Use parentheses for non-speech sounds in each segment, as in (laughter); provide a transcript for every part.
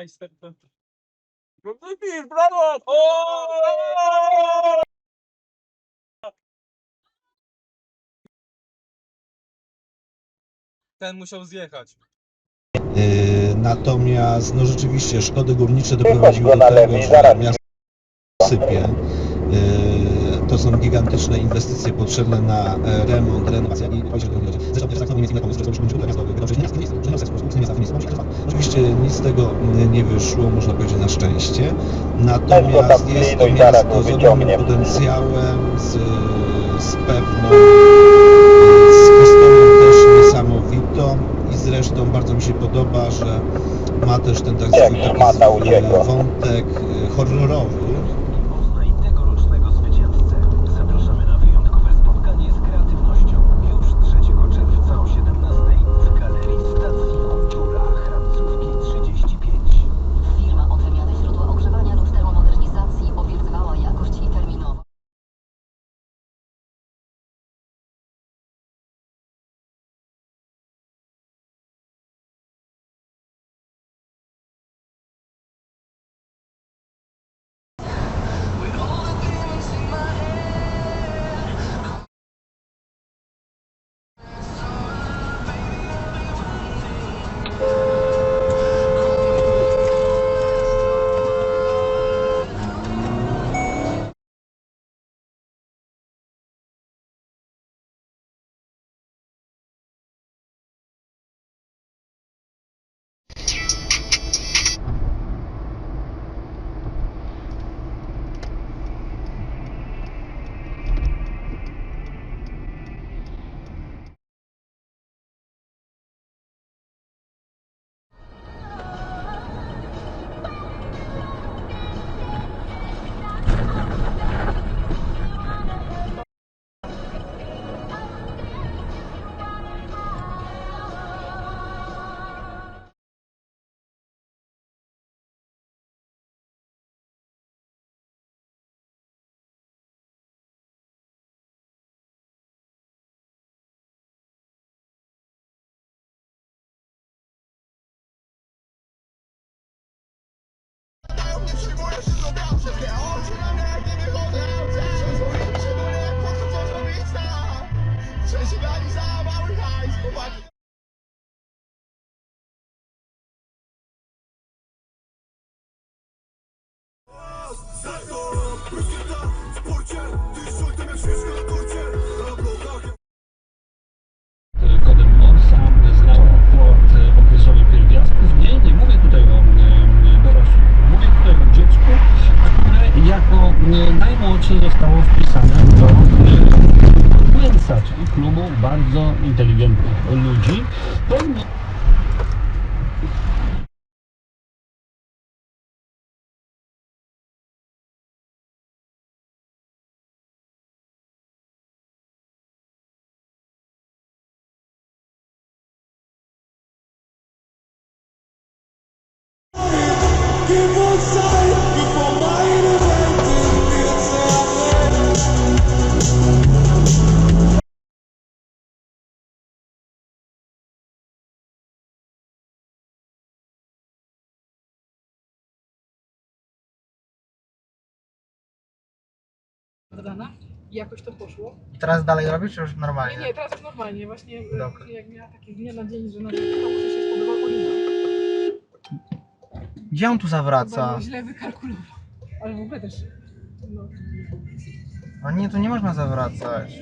majster. No brawo! O! Ten musiał zjechać. Yy, Natomiast no rzeczywiście szkody górnicze doprowadziły do tego, że miasto sypie. Yy, To są gigantyczne inwestycje potrzebne na e, remont, renowację i. Zresztą też tak samo nie jest inny pomysł, żeby szkodzić miasto wcześniej miasto, miejsce, że miasto jest po prostu miejsca, w tym miejscu, to jest. Oczywiście nic z tego nie wyszło, można powiedzieć na szczęście. Natomiast jest to miasto z ogromnym potencjałem, z, z pewną z historią też niesamowitą i zresztą bardzo mi się podoba, że ma też ten tak zwany taki e, wątek e, horrorowy. I'm they're all dodana i jakoś to poszło. I teraz dalej robisz, czy już Nie, normalnie? nie, teraz już normalnie, właśnie e, Dobra. jak miała taki dnia na dzień, że nawet to muszę się spodobał Oliwa. Gdzie on tu zawraca? Bardzo źle wykalkulował. Ale w ogóle też. No. No nie, tu nie można zawracać.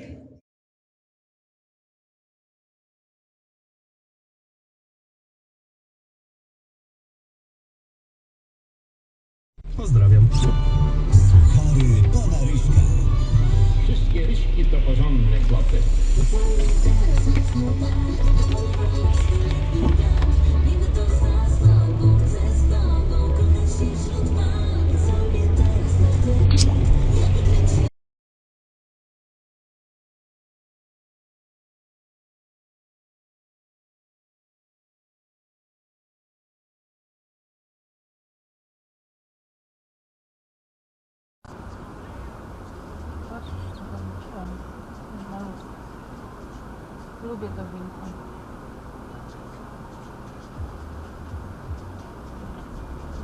Lubię to winko.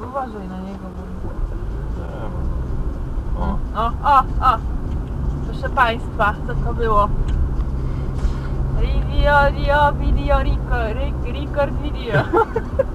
Uważaj na niego, bo... O, o, o, o! Proszę Państwa, co to było? Video, video, video, record, record video. (laughs)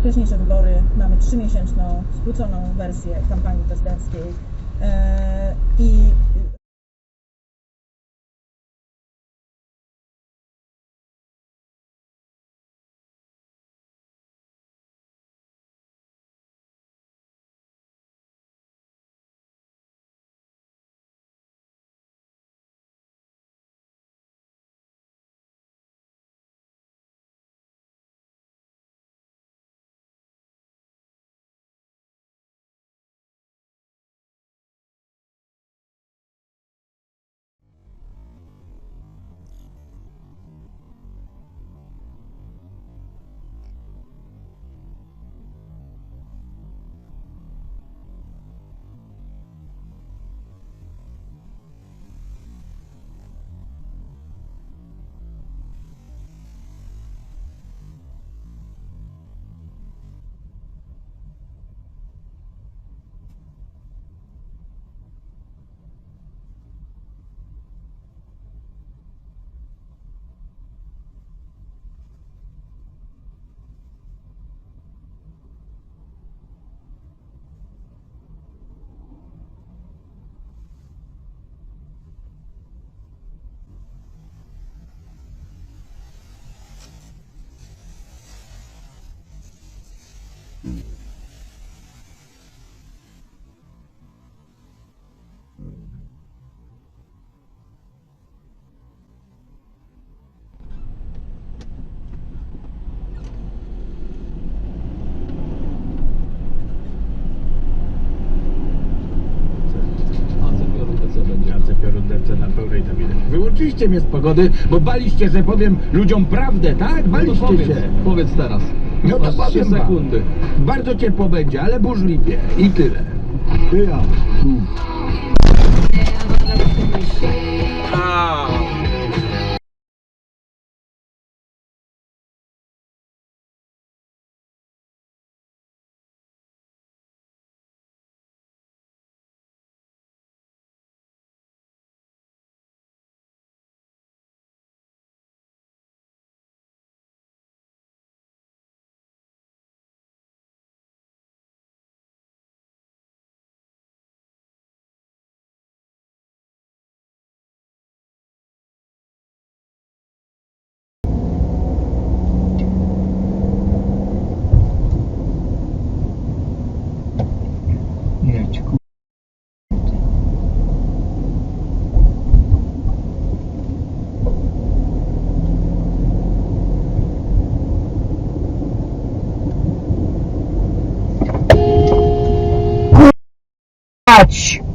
wcześniejsze wybory. Mamy trzymiesięczną, skróconą wersję kampanii prezydenckiej. E, I widać. Wyłączyliście mnie z pogody, bo baliście, że powiem ludziom prawdę, tak? Baliście powiedz, się. powiedz teraz. No to Masz powiem wam. sekundy. Bardzo ciepło będzie, ale burzliwie. I tyle. Ja. touch.